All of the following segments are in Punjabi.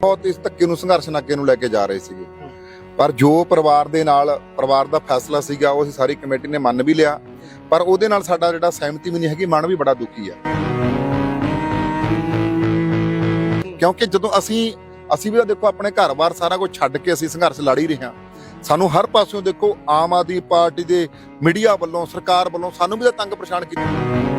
ਬਹੁਤ ਇਸ ਧੱਕੇ ਨੂੰ ਸੰਘਰਸ਼ ਨਾਕੇ ਨੂੰ ਲੈ ਕੇ ਜਾ ਰਹੇ ਸੀਗੇ। ਪਰ ਜੋ ਪਰਿਵਾਰ ਦੇ ਨਾਲ, ਪਰਿਵਾਰ ਦਾ ਫੈਸਲਾ ਸੀਗਾ, ਉਹ ਅਸੀਂ ਸਾਰੀ ਕਮੇਟੀ ਨੇ ਮੰਨ ਵੀ ਲਿਆ। ਪਰ ਉਹਦੇ ਨਾਲ ਸਾਡਾ ਜਿਹੜਾ ਸਹਿਮਤੀ ਵੀ ਨਹੀਂ ਹੈਗੀ, ਮਨ ਵੀ ਬੜਾ ਦੁਖੀ ਆ। ਕਿਉਂਕਿ ਜਦੋਂ ਅਸੀਂ ਅਸੀਂ ਵੀ ਤਾਂ ਦੇਖੋ ਆਪਣੇ ਘਰ-ਬਾਰ ਸਾਰਾ ਕੁਝ ਛੱਡ ਕੇ ਅਸੀਂ ਸੰਘਰਸ਼ ਲੜ ਹੀ ਰਹੇ ਹਾਂ। ਸਾਨੂੰ ਹਰ ਪਾਸਿਓਂ ਦੇਖੋ ਆਮ ਆਦਮੀ ਪਾਰਟੀ ਦੇ ਮੀਡੀਆ ਵੱਲੋਂ, ਸਰਕਾਰ ਵੱਲੋਂ ਸਾਨੂੰ ਵੀ ਤਾਂ ਤੰਗ ਪਰੇਸ਼ਾਨ ਕੀਤਾ।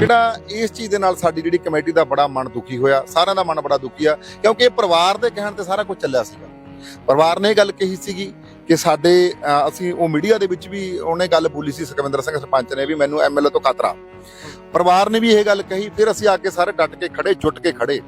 ਜਿਹੜਾ ਇਸ ਚੀਜ਼ ਦੇ ਨਾਲ ਸਾਡੀ ਜਿਹੜੀ ਕਮੇਟੀ ਦਾ ਬੜਾ ਮਨ ਦੁਖੀ ਹੋਇਆ, ਸਾਰਿਆਂ ਦਾ ਮਨ ਬੜਾ ਦੁਖੀ ਆ, ਕਿਉਂਕਿ ਇਹ ਪਰਿਵਾਰ ਦੇ ਕਹਿਣ ਤੇ ਸਾਰਾ ਕੁਝ ਚੱਲਿਆ ਸੀਗਾ। ਪਰਿਵਾਰ ਨੇ ਇਹ ਗੱਲ ਕਹੀ ਸੀਗੀ ਕਿ ਸਾਡੇ ਅਸੀਂ ਉਹ ਮੀਡੀਆ ਦੇ ਵਿੱਚ ਵੀ ਉਹਨੇ ਗੱਲ ਬੋਲੀ ਸੀ, ਸੁਖਵਿੰਦਰ ਸਿੰਘ ਸਰਪੰਚ ਨੇ ਵੀ ਮੈਨੂੰ ਐਮਐਲਏ ਤੋਂ ਖਤਰਾ। ਪਰਿਵਾਰ ਨੇ ਵੀ ਇਹ ਗੱਲ ਕਹੀ, ਫਿਰ ਅਸੀਂ ਆ ਕੇ ਸਾਰੇ ਡਟ ਕੇ ਖੜੇ, ਜੁੱਟ ਕੇ ਖੜੇ।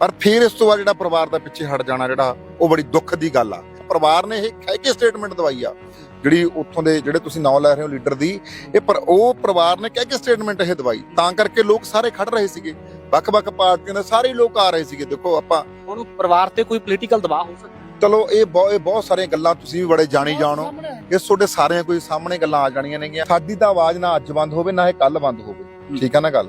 ਪਰ ਫਿਰ ਇਸ ਤੋਂ ਬਾਅਦ ਜਿਹੜਾ ਪਰਿਵਾਰ ਦਾ ਪਿੱਛੇ ਹਟ ਜਾਣਾ ਜਿਹੜਾ, ਉਹ ਬੜੀ ਦੁੱਖ ਦੀ ਗੱਲ ਆ। ਪਰਿਵਾਰ ਨੇ ਇਹ ਕਹਿ ਕੇ ਸਟੇਟਮੈਂਟ ਦਵਾਈ ਆ ਜਿਹੜੀ ਉੱਥੋਂ ਦੇ ਜਿਹੜੇ ਤੁਸੀਂ ਨਾਂ ਲੈ ਰਹੇ ਹੋ ਲੀਡਰ ਦੀ ਇਹ ਪਰ ਉਹ ਪਰਿਵਾਰ ਨੇ ਕਹਿ ਕੇ ਸਟੇਟਮੈਂਟ ਇਹ ਦਵਾਈ। ਤਾਂ ਕਰਕੇ ਲੋਕ ਸਾਰੇ ਖੜ ਰਹੇ ਸੀਗੇ। ਵੱਖ-ਵੱਖ ਪਾਰਟੀਆਂ ਦੇ ਸਾਰੇ ਲੋਕ ਆ ਰਹੇ ਸੀਗੇ। ਦੇਖੋ ਆਪਾਂ ਹੁਣ ਪਰਿਵਾਰ ਤੇ ਕੋਈ ਪੋਲੀਟੀਕਲ ਦਬਾਅ ਹੋ ਸਕਦਾ? ਚਲੋ ਇਹ ਬਹੁਤ ਇਹ ਬਹੁਤ ਸਾਰੀਆਂ ਗੱਲਾਂ ਤੁਸੀਂ ਵੀ ਬੜੇ ਜਾਣੀ ਜਾਣੋ। ਇਹ ਤੁਹਾਡੇ ਸਾਰਿਆਂ ਕੋਈ ਸਾਹਮਣੇ ਗੱਲਾਂ ਆ ਜਾਣੀਆਂ ਨੇਗੀਆਂ। ਸਾਡੀ ਤਾਂ ਆਵਾਜ਼ ਨਾ ਅੱਜ ਬੰਦ ਹੋਵੇ ਨਾ ਇਹ ਕੱਲ ਬੰਦ ਹੋਵੇ। ਠੀਕ ਆ ਨਾ ਗੱਲ।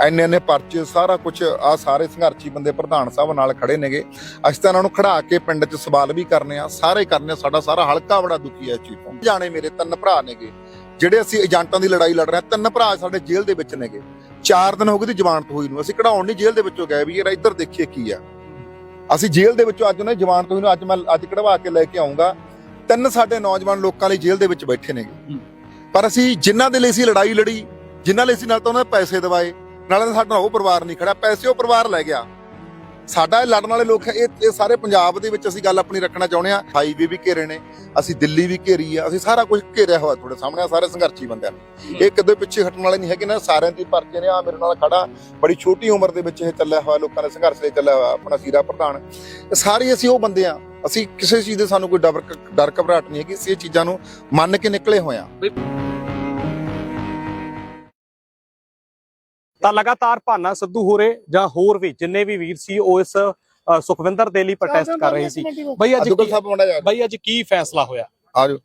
ਐਨੇ ਐਨੇ ਪਰਚੇ ਸਾਰਾ ਕੁਝ ਆ ਸਾਰੇ ਸੰਘਰਸ਼ੀ ਬੰਦੇ ਪ੍ਰਧਾਨ ਸਾਹਿਬ ਨਾਲ ਖੜੇ ਨੇਗੇ। ਅਸੀਂ ਤਾਂ ਇਹਨਾਂ ਨੂੰ ਖੜਾ ਕੇ ਪਿੰਡ 'ਚ ਸਵਾਲ ਵੀ ਕਰਨੇ ਆ ਸਾਰੇ ਕਰਨੇ ਸਾਡਾ ਸਾਰਾ ਹਲਕਾ ਬੜਾ ਦੁਖੀ ਹੈ ਇਸ ਚੀਜ਼ ਤੋਂ। ਜਾਣੇ ਮੇਰੇ ਤਿੰਨ ਭਰਾ ਨੇਗੇ। ਜਿਹੜੇ ਅਸੀਂ ਏਜੰਟਾਂ ਦੀ ਲੜਾਈ ਲੜ ਰਹੇ ਤਿੰਨ ਭਰਾ ਸਾਡੇ ਜੇਲ੍ਹ ਦੇ ਵਿੱਚ ਨੇਗੇ। 4 ਦਿਨ ਹੋ ਗਏ ਦੀ ਜ਼ਮਾਨਤ ਹੋਈ ਨੂੰ। ਅਸੀਂ ਕਢਾਉਣ ਨਹੀਂ ਜੇਲ੍ਹ ਦੇ ਵਿੱਚੋਂ ਗਏ ਵੀ ਯਾਰ ਇੱਧਰ ਦੇਖੀਏ ਕੀ ਆ। ਅਸੀਂ ਜੇਲ੍ਹ ਦੇ ਵਿੱਚੋਂ ਅੱਜ ਉਹਨੇ ਜ਼ਮਾਨਤ ਹੋਈ ਨੂੰ ਅੱਜ ਮੈਂ ਅੱਜ ਕਢਵਾ ਕੇ ਲੈ ਕੇ ਆਉਂਗਾ ਤਿੰਨ ਸਾਡੇ ਨੌਜਵਾਨ ਲੋਕਾਂ ਲਈ ਜੇਲ੍ਹ ਦੇ ਵਿੱਚ ਬੈਠੇ ਨੇਗੇ। ਪਰ ਅਸੀਂ ਜਿਨ੍ਹਾਂ ਦੇ ਲਈ ਅਸੀਂ ਲੜਾਈ ਲੜੀ ਜਿਨ੍ਹਾਂ ਲਈ ਅਸੀਂ ਨਾਲ ਤਾਂ ਉਹਨਾਂ ਦੇ ਪੈਸੇ ਦਵਾਏ ਨਾਲੇ ਸਾਡਾ ਉਹ ਪਰਿਵਾਰ ਨਹੀਂ ਖੜਾ ਪੈਸੇ ਉਹ ਪਰਿਵਾਰ ਲੈ ਗਿਆ। ਸਾਡਾ ਇਹ ਲੜਨ ਵਾਲੇ ਲੋਕ ਇਹ ਇਹ ਸਾਰੇ ਪੰਜਾਬ ਦੇ ਵਿੱਚ ਅਸੀਂ ਗੱਲ ਆਪਣੀ ਰੱਖਣਾ ਚਾਹੁੰਦੇ ਆ ਹਾਈਵੇ ਵੀ ਘੇਰੇ ਨੇ ਅਸੀਂ ਦਿੱਲੀ ਵੀ ਘੇਰੀ ਆ ਅਸੀਂ ਸਾਰਾ ਕੁਝ ਘੇਰਿਆ ਹੋਇਆ ਤੁਹਾਡੇ ਸਾਹਮਣੇ ਸਾਰੇ ਸੰਘਰਸ਼ੀ ਬੰਦਿਆਂ ਇਹ ਕਦੇ ਪਿੱਛੇ ਹਟਣ ਵਾਲੇ ਨਹੀਂ ਹੈਗੇ ਨਾ ਸਾਰਿਆਂ ਦੀ ਪਰਚੇ ਨੇ ਆ ਮੇਰੇ ਨਾਲ ਖੜਾ ਬੜੀ ਛੋਟੀ ਉਮਰ ਦੇ ਵਿੱਚ ਇਹ ਚੱਲਿਆ ਹੋਇਆ ਲੋਕਾਂ ਦੇ ਸੰਘਰਸ਼ ਲਈ ਚੱਲਿਆ ਹੋਇਆ ਆਪਣਾ ਸੀਰਾ ਪ੍ਰਧਾਨ। ਸਾਰੇ ਅਸੀਂ ਉਹ ਬੰਦੇ ਆ ਅਸੀਂ ਕਿਸੇ ਚੀਜ਼ ਦੇ ਸਾਨੂੰ ਕੋਈ ਡਰ ਡਰ ਘਬਰਾਹਟ ਨਹੀਂ ਹੈਗੀ ਅਸੀਂ ਇਹ ਚੀਜ਼ਾਂ ਨੂੰ ਮੰਨ ਕੇ ਨਿਕਲੇ ਹੋਏ ਆ। ਤਾਂ ਲਗਾਤਾਰ ਭਾਨਾ ਸਿੱਧੂ ਹੋਰੇ ਜਾਂ ਹੋਰ ਵੀ ਜਿੰਨੇ ਵੀ ਵੀਰ ਸੀ ਉਹ ਇਸ ਅ, ਸੁਖਵਿੰਦਰ ਦੇ ਲਈ ਪ੍ਰੋਟੈਸਟ ਕਰ ਰਹੇ ਸੀ। ਬਈ ਅੱਜ ਕੀ- ਸਾਹਿਬ ਮੜਾ ਜਾ ਬਈ ਅੱਜ ਕੀ ਫੈਸਲਾ ਹੋਇਆ? ਆਜੋ।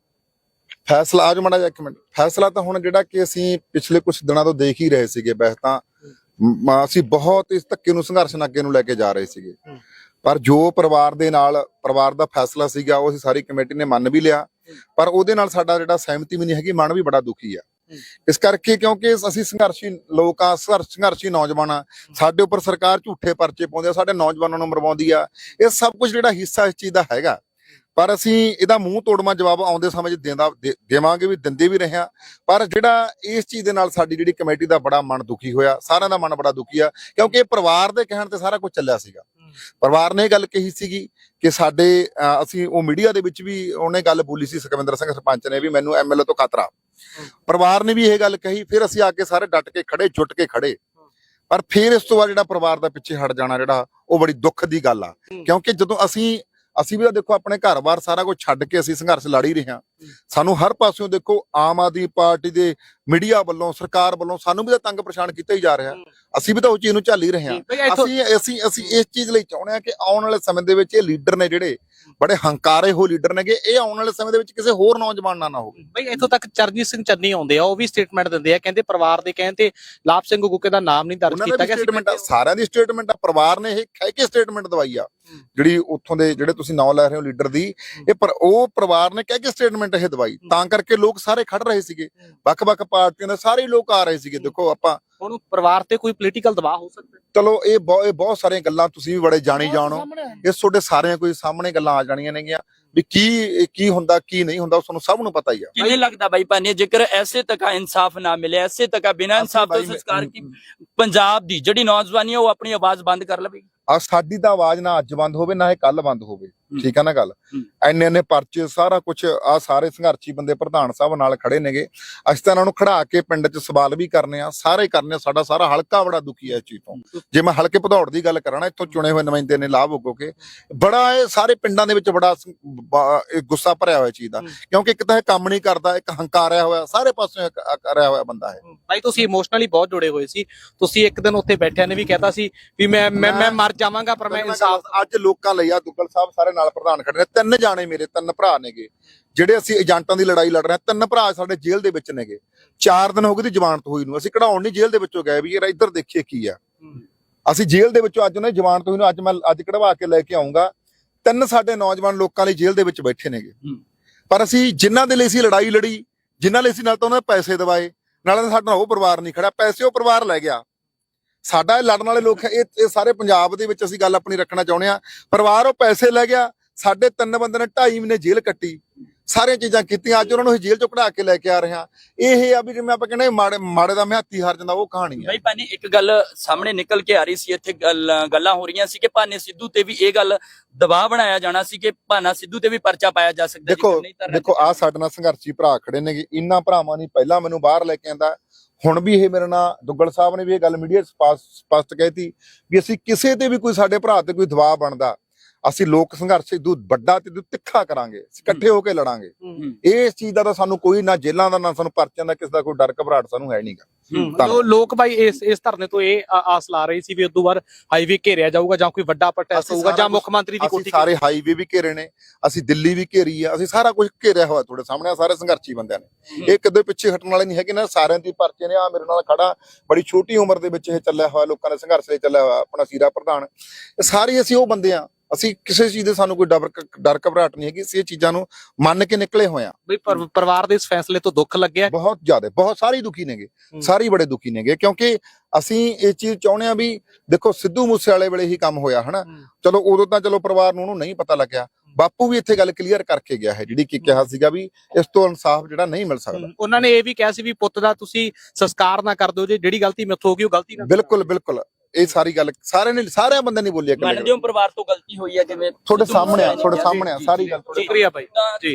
ਫੈਸਲਾ ਆਜੋ ਮੜਾ ਜਾ ਇੱਕ ਮਿੰਟ। ਫੈਸਲਾ ਤਾਂ ਹੁਣ ਜਿਹੜਾ ਕਿ ਅਸੀਂ ਪਿਛਲੇ ਕੁਝ ਦਿਨਾਂ ਤੋਂ ਦੇਖ ਹੀ ਰਹੇ ਸੀਗੇ ਵੈਸੇ ਤਾਂ। ਮ- ਅਸੀਂ ਬਹੁਤ ਇਸ ਧੱਕੇ ਨੂੰ ਸੰਘਰਸ਼ ਨਾਕੇ ਨੂੰ ਲੈ ਕੇ ਜਾ ਰਹੇ ਸੀਗੇ। ਹੂੰ। ਪਰ ਜੋ ਪਰਿਵਾਰ ਦੇ ਨਾਲ ਪਰਿਵਾਰ ਦਾ ਫੈਸਲਾ ਸੀਗਾ ਉਹ ਅਸੀਂ ਸਾਰੀ ਕਮੇਟੀ ਨੇ ਮੰਨ ਵੀ ਲਿਆ। ਪਰ ਉਹਦੇ ਨਾਲ ਸਾਡਾ ਜਿਹੜਾ ਸਹਿਮਤੀ ਵੀ ਨਹੀਂ ਹੈਗੀ ਮਨ ਵੀ ਬੜਾ ਦੁਖੀ ਆ। ਇਸ ਕਰਕੇ ਕਿਉਂਕਿ ਅਸੀਂ ਸੰਘਰਸ਼ੀ ਲੋਕ ਆ, ਸੰਘਰਸ਼- ਸੰਘਰਸ਼ੀ ਨੌਜਵਾਨ ਆ। ਸਾਡੇ ਉੱਪਰ ਸਰਕਾਰ ਝੂਠੇ ਪਰਚੇ ਪਾਉਂਦੇ ਆ, ਸਾਡੇ ਨੌਜਵਾਨਾਂ ਨੂੰ ਮਰਵਾਉਂਦੀ ਆ। ਇਹ ਸਭ ਕੁਝ ਜਿਹੜਾ ਹਿੱਸਾ ਇਸ ਚੀਜ਼ ਦਾ ਹੈਗਾ। ਪਰ ਅਸੀਂ ਇਹਦਾ ਮੂੰਹ ਤੋੜਮਾ ਜਵਾਬ ਆਉਂਦੇ ਸਮੇਂ ਦੇਂਦਾ ਦੇਵਾਂਗੇ ਵੀ ਦਿੰਦੇ ਵੀ ਰਹੇ ਹਾਂ ਪਰ ਜਿਹੜਾ ਇਸ ਚੀਜ਼ ਦੇ ਨਾਲ ਸਾਡੀ ਜਿਹੜੀ ਕਮੇਟੀ ਦਾ ਬੜਾ ਮਨ ਦੁਖੀ ਹੋਇਆ, ਸਾਰਿਆਂ ਦਾ ਮਨ ਬੜਾ ਦੁਖੀ ਆ, ਕਿਉਂਕਿ ਇਹ ਪਰਿਵਾਰ ਦੇ ਕਹਿਣ ਤੇ ਸਾਰਾ ਕੁਝ ਚੱਲਿਆ ਸੀਗਾ। ਪਰਿਵਾਰ ਨੇ ਇਹ ਗੱਲ ਕਹੀ ਸੀਗੀ ਕਿ ਸਾਡੇ ਅਸੀਂ ਉਹ ਮੀਡੀਆ ਦੇ ਵਿੱਚ ਵੀ ਉਹਨੇ ਗੱਲ ਬੋਲੀ ਸੀ, ਸੁਖਵਿੰਦਰ ਸਿੰਘ ਸਰਪੰਚ ਨੇ ਵੀ ਮੈਨੂੰ ਐਮਐਲਏ ਤੋਂ ਖਤਰਾ। ਪਰਿਵਾਰ ਨੇ ਵੀ ਇਹ ਗੱਲ ਕਹੀ ਫਿਰ ਅਸੀਂ ਆ ਕੇ ਸਾਰੇ ਡਟ ਕੇ ਖੜੇ ਜੁੱਟ ਕੇ ਖੜੇ। ਪਰ ਫਿਰ ਇਸ ਤੋਂ ਬਾਅਦ ਜਿਹੜਾ ਪਰਿਵਾਰ ਦਾ ਪਿੱਛੇ ਹਟ ਜਾਣਾ ਜਿਹੜਾ ਉਹ ਬੜੀ ਦੁੱਖ ਦੀ ਗੱਲ ਆ। ਕਿਉਂਕਿ ਜਦੋਂ ਅਸੀਂ ਅਸੀਂ ਵੀ ਤਾਂ ਦੇਖੋ ਆਪਣੇ ਘਰ-ਬਾਰ ਸਾਰਾ ਕੁਝ ਛੱਡ ਕੇ ਅਸੀਂ ਸੰਘਰਸ਼ ਲੜ ਹੀ ਰਹੇ ਹਾਂ। ਸਾਨੂੰ ਹਰ ਪਾਸਿਓਂ ਦੇਖੋ ਆਮ ਆਦਮੀ ਪਾਰਟੀ ਦੇ ਮੀਡੀਆ ਵੱਲੋਂ ਸਰਕਾਰ ਵੱਲੋਂ ਸਾਨੂੰ ਵੀ ਤਾਂ ਤੰਗ ਪਰੇਸ਼ਾਨ ਕੀਤਾ ਹੀ ਜਾ ਰਿਹਾ। ਅਸੀਂ ਵੀ ਤਾਂ ਉਹ ਚੀਜ਼ ਨੂੰ ਝੱਲ ਹੀ ਰਹੇ ਹਾਂ। ਅਸੀਂ ਅਸੀਂ ਅਸੀਂ ਇਸ ਚੀਜ਼ ਲਈ ਚਾਹੁੰਦੇ ਹਾਂ ਕਿ ਆਉਣ ਵਾਲੇ ਸਮੇਂ ਦੇ ਵਿੱਚ ਇਹ ਲੀਡਰ ਨੇ ਜਿਹੜੇ ਬੜੇ ਹੰਕਾਰੇ ਹੋ ਲੀਡਰ ਨੇਗੇ ਇਹ ਆਉਣ ਵਾਲੇ ਸਮੇਂ ਦੇ ਵਿੱਚ ਕਿਸੇ ਹੋਰ ਨੌਜਵਾਨ ਨਾਲ ਨਾ ਹੋਵੇ। ਬਈ ਇੱਥੋਂ ਤੱਕ ਚਰਨਜੀਤ ਸਿੰਘ ਚੰਨੀ ਆਉਂਦੇ ਆ ਉਹ ਵੀ ਸਟੇਟਮੈਂਟ ਦਿੰਦੇ ਆ ਕਹਿੰਦੇ ਪਰਿਵਾਰ ਦੇ ਕਹਿਣ ਤੇ ਲਾਭ ਸਿੰਘ ਗੁੱਕੇ ਦਾ ਨਾਮ ਨਹੀਂ ਦਰਜ ਕੀਤਾ ਗਿਆ ਸਟੇਟਮੈਂਟ ਸਾਰਿਆਂ ਦੀ ਸਟੇਟਮੈਂਟ ਆ ਪਰਿਵਾਰ ਨੇ ਇਹ ਕਹਿ ਕੇ ਸਟੇਟਮੈਂਟ ਦਵਾਈ ਆ। ਜਿਹੜੀ ਉੱਥੋਂ ਦੇ ਜਿਹੜੇ ਤੁਸੀਂ ਨਾਂ ਲੈ ਰਹੇ ਹੋ ਲੀਡਰ ਦੀ, ਇਹ ਪਰ ਉਹ ਪਰਿਵਾਰ ਨੇ ਕਹਿ ਕੇ ਸਟੇਟਮੈਂਟ ਇਹ ਦਵਾਈ। ਤਾਂ ਕਰਕੇ ਲੋਕ ਸਾਰੇ ਖੜ ਰਹੇ ਸੀਗੇ। ਵੱਖ-ਵੱਖ ਪਾਰਟੀਆਂ ਦੇ ਸਾਰੇ ਲੋਕ ਆ ਰਹੇ ਸੀਗੇ। ਦੇਖੋ ਆਪਾਂ ਹੁਣ ਪਰਿਵਾਰ ਤੇ ਕੋਈ ਪੋਲੀਟੀਕਲ ਦਬਾਅ ਹੋ ਸਕਦਾ ਚਲੋ ਇਹ ਬਹੁਤ ਇਹ ਬਹੁਤ ਸਾਰੀਆਂ ਗੱਲਾਂ ਤੁਸੀਂ ਵੀ ਬੜੇ ਜਾਣੀ ਜਾਣੋ। ਇਹ ਤੁਹਾਡੇ ਸਾਰਿਆਂ ਕੋਈ ਸਾਹਮਣੇ ਗੱਲਾਂ ਆ ਜਾਣੀਆਂ ਨੇਗੀਆਂ। ਵੀ ਕੀ ਕੀ ਹੁੰਦਾ ਕੀ ਨਹੀਂ ਹੁੰਦਾ ਉਹ ਤੁਹਾਨੂੰ ਸਭ ਨੂੰ ਪਤਾ ਹੀ ਆ। ਕਿਵੇਂ ਲੱਗਦਾ ਬਾਈ ਭਾਨੀ ਜੇਕਰ ਐਸੇ ਤੱਕ ਇਨਸਾਫ ਨਾ ਮਿਲੇ ਐਸੇ ਤੱਕ ਬਿਨਾਂ ਇਨਸਾਫ ਤੋਂ ਸੰਸਕਾਰ ਕੀ ਪੰਜਾਬ ਦੀ ਜਿਹੜੀ ਨੌਜਵਾਨੀ ਹੈ ਉਹ ਆਪਣੀ ਆਵਾਜ਼ ਬੰਦ ਕਰ ਲਵੇ ਆ ਸਾਡੀ ਤਾਂ ਆਵਾਜ਼ ਨਾ ਅੱਜ ਬੰਦ ਹੋਵੇ ਨਾ ਇਹ ਕੱਲ ਬੰਦ ਹੋਵੇ। ਠੀਕ ਆ ਨਾ ਗੱਲ। ਐਨੇ ਐਨੇ ਪਰਚੇ ਸਾਰਾ ਕੁਝ ਆ ਸਾਰੇ ਸੰਘਰਸ਼ੀ ਬੰਦੇ ਪ੍ਰਧਾਨ ਸਾਹਿਬ ਨਾਲ ਖੜੇ ਨੇਗੇ। ਅਸੀਂ ਤਾਂ ਇਹਨਾਂ ਨੂੰ ਖੜਾ ਕੇ ਪਿੰਡ 'ਚ ਸਵਾਲ ਵੀ ਕਰਨੇ ਆ ਸਾਰੇ ਕਰਨੇ ਆ, ਸਾਡਾ ਸਾਰਾ ਹਲਕਾ ਬੜਾ ਦੁਖੀ ਹੈ ਇਸ ਚੀਜ਼ ਤੋਂ। ਜੇ ਮੈਂ ਹਲਕੇ ਭਦੌੜ ਦੀ ਗੱਲ ਕਰਾਂ ਨਾ ਇੱਥੋਂ ਚੁਣੇ ਹੋਏ ਨੁਮਾਇੰਦੇ ਨੇ ਲਾਭ ਹੋ ਕੇ ਬੜਾ ਇਹ ਸਾਰੇ ਪਿੰਡਾਂ ਦੇ ਵਿੱਚ ਬੜਾ ਗੁੱਸਾ ਭਰਿਆ ਹੋਇਆ ਚੀਜ਼ ਦਾ। ਕਿਉਂਕਿ ਇੱਕ ਤਾਂ ਇਹ ਕੰਮ ਨਹੀਂ ਕਰਦਾ ਇੱਕ ਹੰਕਾਰਿਆ ਹੋਇਆ ਸਾਰੇ ਇੱਕ ਕਰਿਆ ਹੋਇਆ ਬੰਦਾ ਹੈ। ਭਾਈ ਤੁਸੀਂ ਇਮੋਸ਼ਨਲੀ ਬਹੁਤ ਜੁੜੇ ਹੋਏ ਸੀ। ਤੁਸੀਂ ਇੱਕ ਦਿਨ ਉੱਥੇ ਬੈਠਿਆਂ ਨੇ ਵੀ ਕਹਿਤਾ ਸੀ ਵੀ ਮੈਂ ਮੈਂ ਮੈਂ ਮਰ ਜਾਵਾਂਗਾ ਪਰ ਮੈਂ ਇਨਸਾਫ ਅੱਜ ਲੋਕਾਂ ਲਈ ਆ ਦੁੱਗਲ ਸਾਹਿਬ ਸਾਰੇ ਨਾਲ ਪ੍ਰਧਾਨ ਖੜੇ ਨੇ ਤਿੰਨ ਜਾਣੇ ਮੇਰੇ ਤਿੰਨ ਭਰਾ ਨੇਗੇ। ਜਿਹੜੇ ਅਸੀਂ ਏਜੰਟਾਂ ਦੀ ਲੜਾਈ ਲੜ ਰਹੇ ਤਿੰਨ ਭਰਾ ਸਾਡੇ ਜੇਲ੍ਹ ਦੇ ਵਿੱਚ ਨੇਗੇ। 4 ਦਿਨ ਹੋ ਗਏ ਦੀ ਜ਼ਮਾਨਤ ਹੋਈ ਨੂੰ। ਅਸੀਂ ਕਢਾਉਣ ਨਹੀਂ ਜੇਲ੍ਹ ਦੇ ਵਿੱਚੋਂ ਗਏ ਵੀ ਯਾਰ ਇੱਧਰ ਦੇਖੀਏ ਕੀ ਆ। ਅਸੀਂ ਜੇਲ੍ਹ ਦੇ ਵਿੱਚੋਂ ਅੱਜ ਉਹਨਾਂ ਦੀ ਜਵਾਨ ਤੋਂ ਇਹਨੂੰ ਅੱਜ ਮੈਂ ਅੱਜ ਕਢਵਾ ਕੇ ਲੈ ਕੇ ਆਉਂਗਾ ਤਿੰਨ ਸਾਡੇ ਨੌਜਵਾਨ ਲੋਕਾਂ ਲਈ ਜੇਲ੍ਹ ਦੇ ਵਿੱਚ ਬੈਠੇ ਨੇਗੇ। ਪਰ ਅਸੀਂ ਜਿਨ੍ਹਾਂ ਦੇ ਲਈ ਅਸੀਂ ਲੜਾਈ ਲੜੀ ਜਿਨ੍ਹਾਂ ਲਈ ਅਸੀਂ ਨਾਲ ਤਾਂ ਉਹਨਾਂ ਦੇ ਪੈਸੇ ਦਵਾਏ ਨਾਲੇ ਤਾਂ ਸਾਡਾ ਉਹ ਪਰਿਵਾਰ ਨਹੀਂ ਖੜਾ ਪੈਸੇ ਉਹ ਪਰਿਵਾਰ ਲੈ ਗਿਆ। ਸਾਡਾ ਇਹ ਲੜਨ ਵਾਲੇ ਲੋਕ ਇਹ ਇਹ ਸਾਰੇ ਪੰਜਾਬ ਦੇ ਵਿੱਚ ਅਸੀਂ ਗੱਲ ਆਪਣੀ ਰੱਖਣਾ ਚਾਹੁੰਦੇ ਆ ਪਰਿਵਾਰ ਉਹ ਪੈਸੇ ਲੈ ਗਿਆ ਸਾਡੇ ਤਿੰਨ ਬੰਦੇ ਨੇ 2.5 ਮਹੀਨੇ ਜੇਲ੍ਹ ਕੱਟੀ। ਸਾਰੀਆਂ ਚੀਜ਼ਾਂ ਕੀਤੀਆਂ ਅੱਜ ਉਹਨਾਂ ਨੂੰ ਜੇਲ੍ਹ ਚੋਂ ਕਢਾ ਕੇ ਲੈ ਕੇ ਆ ਰਹੇ ਹਾਂ। ਇਹ ਆ ਵੀ ਜਿਵੇਂ ਆਪਾਂ ਕਹਿੰਦੇ ਮਾੜੇ ਮਾੜੇ ਦਾ ਮਿਹੱਤੀ ਹਾਰ ਜਾਂਦਾ ਉਹ ਕਹਾਣੀ ਹੈ। ਬਈ ਭਾਨੀ ਇੱਕ ਗੱਲ ਸਾਹਮਣੇ ਨਿਕਲ ਕੇ ਆ ਰਹੀ ਸੀ ਇੱਥੇ ਗੱਲ- ਹੋ ਰਹੀਆਂ ਸੀ ਕਿ ਭਾਨੇ ਸਿੱਧੂ ਤੇ ਵੀ ਇਹ ਗੱਲ ਦਬਾਅ ਬਣਾਇਆ ਜਾਣਾ ਸੀ ਕਿ ਭਾਨਾ ਸਿੱਧੂ ਤੇ ਵੀ ਪਰਚਾ ਪਾਇਆ ਜਾ ਸਕਦਾ ਦੇਖੋ ਦੇਖੋ ਆ ਸਾਡੇ ਨਾਲ ਸੰਘਰਸ਼ੀ ਭਰਾ ਖੜੇ ਨੇਗੇ। ਇੰਨਾ ਭਰਾਵਾਂ ਨੇ ਪਹਿਲਾਂ ਮੈਨੂੰ ਬਾਹਰ ਲੈ ਕੇ ਆਂਦਾ। ਹੁਣ ਵੀ ਇਹ ਮੇਰੇ ਨਾਲ ਦੁੱਗਲ ਸਾਹਿਬ ਨੇ ਵੀ ਇਹ ਗੱਲ ਮੀਡੀਆ ਸਪਸ਼ਟ ਕਹਿਤੀ ਵੀ ਅਸੀਂ ਕਿਸੇ ਤੇ ਵੀ ਕੋਈ ਸਾਡੇ ਭਰਾ ਤੇ ਕੋਈ ਦਬਾਅ ਬਣਦਾ। ਅਸੀਂ ਲੋਕ ਸੰਘਰਸ਼ ਇਦੂ ਵੱਡਾ ਤੇ ਇਦੂ ਤਿੱਖਾ ਕਰਾਂਗੇ ਅਸੀਂ ਇਕੱਠੇ ਹੋ। ਕੇ ਲੜਾਂਗੇ। ਇਸ ਚੀਜ਼ ਦਾ ਤਾਂ ਸਾਨੂੰ ਕੋਈ ਨਾ ਜੇਲਾਂ ਦਾ ਨਾ ਸਾਨੂੰ ਪਰਚਿਆਂ ਦਾ ਕਿਸੇ ਦਾ ਕੋਈ ਡਰ ਘਬਰਾਹਟ ਸਾਨੂੰ ਹੈ ਨਹੀਂਗਾ ਲੋਕ ਭਾਈ ਇਸ ਇਸ ਧਰਨੇ ਤੋਂ ਇਹ ਆਸ ਲਾ ਰਹੇ ਸੀ ਵੀ ਉਦੋਂ ਬਾਅਦ ਹਾਈਵੇ ਘੇਰਿਆ ਜਾਊਗਾ ਜਾਂ ਕੋਈ ਵੱਡਾ ਪ੍ਰੋਟੈਸਟ ਹੋਊਗਾ ਜਾਂ ਮੁੱਖ ਮੰਤਰੀ ਦੀ ਅਸੀਂ ਕੋਠੀ ਸਾਰੇ ਹਾਈਵੇ ਵੀ ਘੇਰੇ ਨੇ ਅਸੀਂ ਦਿੱਲੀ ਵੀ ਘੇਰੀ ਆ ਅਸੀਂ ਸਾਰਾ ਕੁਝ ਘੇਰਿਆ ਹੋਇਆ ਤੁਹਾਡੇ ਸਾਹਮਣੇ ਆ ਸਾਰੇ ਸੰਘਰਸ਼ੀ ਬੰਦਿਆਂ ਨੇ। ਇਹ ਕਦੇ ਪਿੱਛੇ ਹਟਣ ਵਾਲੇ ਨਹੀਂ ਹੈਗੇ ਨਾ ਸਾਰਿਆਂ ਦੀ ਪਰਚੇ ਨੇ ਆ ਮੇਰੇ ਨਾਲ ਖੜਾ ਬੜੀ ਛੋਟੀ ਉਮਰ ਦੇ ਵਿੱਚ ਇਹ ਚੱਲਿਆ ਹੋਇਆ ਲੋਕਾਂ ਦੇ ਸੰਘਰਸ਼ ਲਈ ਚੱਲਿਆ ਹੋਇਆ ਆਪਣਾ ਸੀਰਾ ਪ੍ਰਧਾਨ। ਇਹ ਸਾਰੇ ਅਸੀਂ ਉਹ ਬੰਦੇ ਆ ਅਸੀਂ ਕਿਸੇ ਚੀਜ਼ ਦੇ ਸਾਨੂੰ ਕੋਈ ਡਰ ਡਰ ਘਬਰਾਹਟ ਨਹੀਂ ਹੈਗੀ ਅਸੀਂ ਇਹ ਚੀਜ਼ਾਂ ਨੂੰ ਮੰਨ ਕੇ ਨਿਕਲੇ ਹੋਏ ਆ ਬਈ ਪਰ- ਪਰਿਵਾਰ ਦੇ ਇਸ ਫੈਸਲੇ ਤੋਂ ਦੁੱਖ ਲੱਗਿਆ? ਬਹੁਤ ਜ਼ਿਆਦਾ ਬਹੁਤ ਸਾਰੇ ਦੁਖੀ ਨੇਗੇ ਹੂੰ। ਸਾਰੇ ਹੀ ਬੜੇ ਦੁਖੀ ਨੇਗੇ ਕਿਉਂਕਿ ਅਸੀਂ ਇਹ ਚੀਜ਼ ਚਾਹੁੰਦੇ ਆ ਵੀ ਦੇਖੋ ਸਿੱਧੂ ਮੂਸੇ ਵਾਲੇ ਵੇਲੇ ਹੀ ਕੰਮ ਹੋਇਆ ਹਨਾ? ਹੂੰ। ਚਲੋ ਉਦੋਂ ਤਾਂ ਚਲੋ ਪਰਿਵਾਰ ਨੂੰ ਉਹਨੂੰ ਨਹੀਂ ਪਤਾ ਲੱਗਿਆ। ਬਾਪੂ ਵੀ ਇੱਥੇ ਗੱਲ ਕਲੀਅਰ ਕਰਕੇ ਗਿਆ ਹੈ ਜਿਹੜੀ ਕਿ ਕਿਹਾ ਸੀਗਾ ਵੀ ਇਸ ਤੋਂ ਇਨਸਾਫ ਜਿਹੜਾ ਨਹੀਂ ਮਿਲ ਸਕਦਾ। ਉਹਨਾਂ ਨੇ ਇਹ ਵੀ ਕਿਹਾ ਸੀ ਵੀ ਪੁੱਤ ਦਾ ਤੁਸੀਂ ਸੰਸਕਾਰ ਨਾ ਕਰ ਦਿਓ ਜੇ ਜਿਹੜੀ ਗਲਤੀ ਮੇਥੋਂ ਹੋ ਗਈ ਉਹ ਗਲਤੀ ਨਾ ਬਿਲਕੁਲ ਬਿਲਕੁਲ। ਇਹ ਸਾਰੀ ਗੱਲ ਸਾਰੇ ਨੇ ਸਾਰਿਆਂ ਬੰਦੇ ਨੇ ਬੋਲੀ ਹੈ ਇਕੱਲੇ ਮੰਨਦੇ ਹੋ ਪਰਿਵਾਰ ਤੋਂ ਗਲਤੀ ਹੋਈ ਹੈ ਜਿਵੇਂ ਤੁਹਾਡੇ ਸਾਹਮਣੇ ਆ ਤੁਹਾਡੇ। ਸਾਹਮਣੇ ਆ ਸਾਰੀ ਗੱਲ ਤੁਹਾਡੇ ਸ਼ੁਕਰੀਆ ਭਾਈ। ਜੀ।